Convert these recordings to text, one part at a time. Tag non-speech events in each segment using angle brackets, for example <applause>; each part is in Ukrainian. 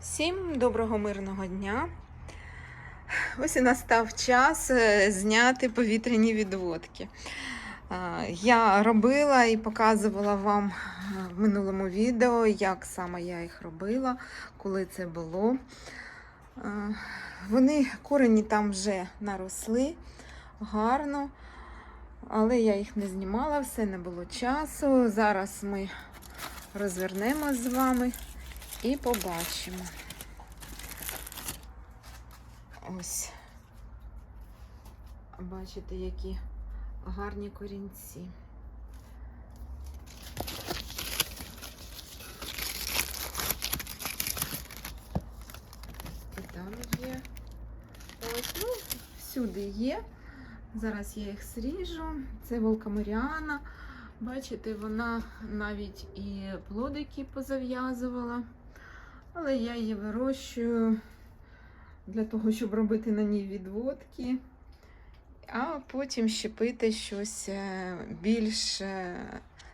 Всім доброго мирного дня. Ось і настав час е, зняти повітряні відводки. Я робила і показувала вам е, в минулому відео, як саме я їх робила, коли це було. Вони корені там вже наросли гарно, але я їх не знімала, все не було часу. Зараз ми розвернемо з вами і побачимо. Ось. Бачите, які гарні корінці. І там є. Ось, ну, всюди є. Зараз я їх сріжу. Це волкамаріана. Бачите, вона навіть і плодики позав'язувала. Але я її вирощую для того, щоб робити на ній відводки, а потім щепити щось е, більш е,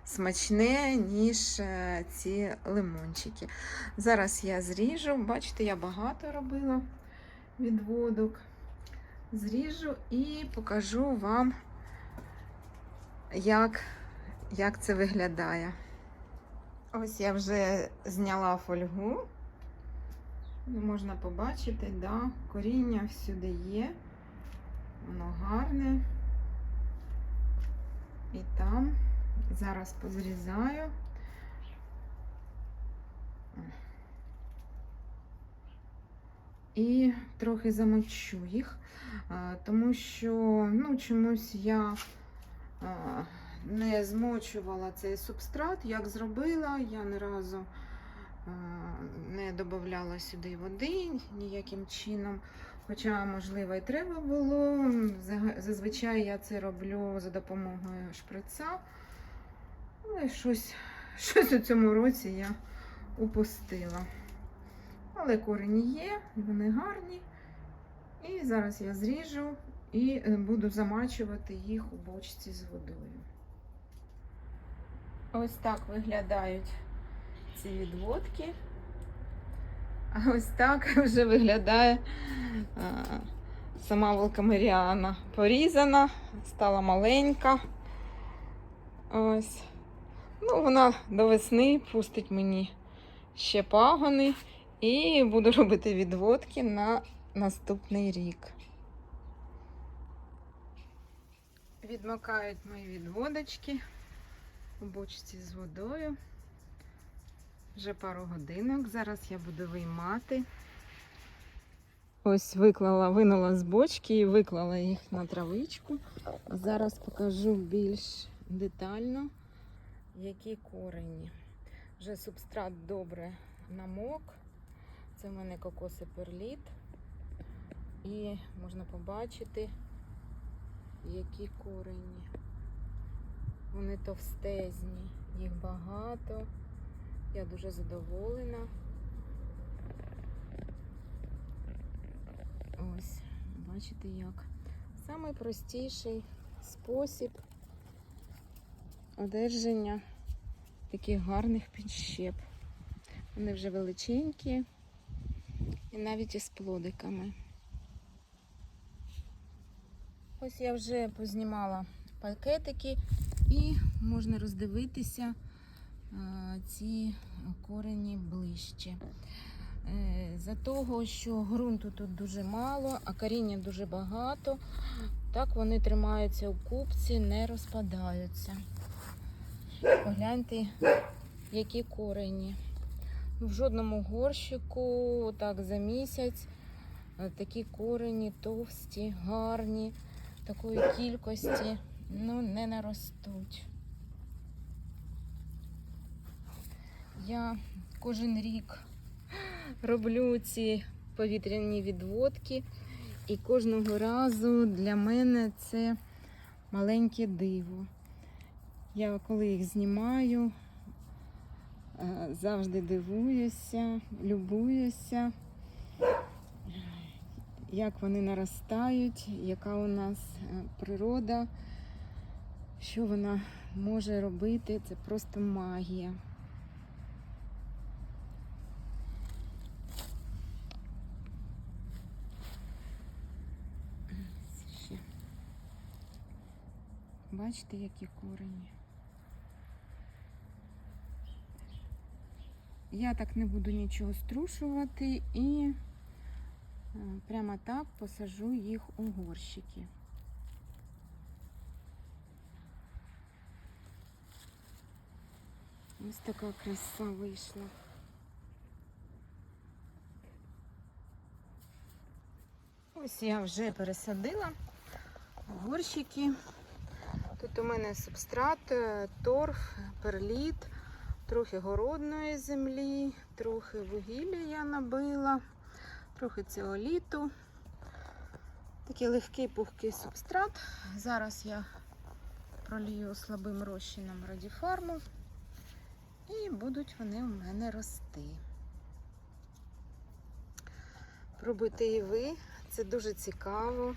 смачне, ніж е, ці лимончики. Зараз я зріжу, бачите, я багато робила відводок. Зріжу і покажу вам, як, як це виглядає. Ось я вже зняла фольгу. Можна побачити, да, коріння всюди є. Воно гарне. І там. Зараз позрізаю. І трохи замочу їх, тому що ну, чомусь я не змочувала цей субстрат. Як зробила, я ні разу не додавала сюди води ніяким чином. Хоча, можливо, і треба було. Зазвичай я це роблю за допомогою шприца. Але щось, щось у цьому році я упустила. Але корені є, вони гарні. І зараз я зріжу і е, буду замачувати їх у бочці з водою. Ось так виглядають ці відводки. А ось так <laughs> вже виглядає а, сама волкамеріана. Порізана, стала маленька. Ось. Ну, вона до весни пустить мені ще пагони. І буду робити відводки на наступний рік. Відмокають мої відводочки у бочці з водою. Вже пару годинок. Зараз я буду виймати. Ось виклала, винула з бочки і виклала їх на травичку. Зараз покажу більш детально, які корені. Вже субстрат добре намок. Це в мене кокоси перліт. І можна побачити, які корені. Вони товстезні, їх багато. Я дуже задоволена. Ось, бачите як. Самий простіший спосіб одержання таких гарних підщеп. Вони вже величенькі і навіть із плодиками. Ось я вже познімала пакетики і можна роздивитися ці корені ближче. Е, За того, що ґрунту тут дуже мало, а коріння дуже багато, так вони тримаються у купці, не розпадаються. Погляньте, які корені. В жодному горщику, так за місяць, е, такі корені товсті, гарні, такої кількості ну, не наростуть. Я кожен рік роблю ці повітряні відводки, і кожного разу для мене це маленьке диво. Я коли їх знімаю, е, завжди дивуюся, любуюся, як вони наростають, яка у нас е, природа, що вона може робити, це просто магія. Бачите, які корені. Я так не буду нічого струшувати і е, прямо так посажу їх у горщики. Ось така краса вийшла. Ось я вже пересадила горщики. Тут у мене субстрат, е, торф, перліт, трохи городної землі, трохи вугілля я набила, трохи цеоліту. Такий легкий пухкий субстрат. Зараз я пролію слабим розчином радіфарму. І будуть вони у мене рости. Пробуйте і ви, це дуже цікаво,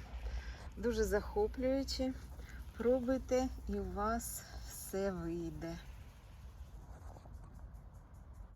дуже захоплююче. Пробуйте і у вас все вийде.